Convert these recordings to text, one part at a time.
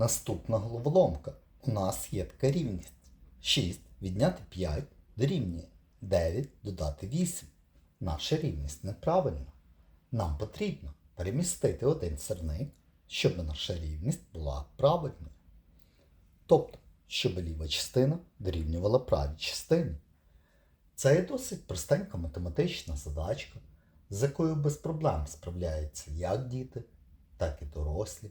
Наступна головоломка. У нас є така рівність. 6 відняти 5 дорівнює 9 додати 8. Наша рівність неправильна. Нам потрібно перемістити один сирник, щоб наша рівність була правильною. Тобто, щоб ліва частина дорівнювала правій частині. Це є досить простенька математична задачка, з якою без проблем справляються як діти, так і дорослі.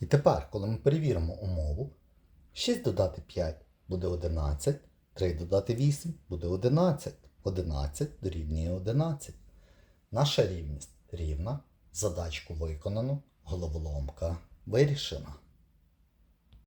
І тепер, коли ми перевіримо умову, 6 додати 5 буде 11, 3 додати 8 буде 11, 11 дорівнює 11. Наша рівність рівна, задачку виконано, головоломка вирішена.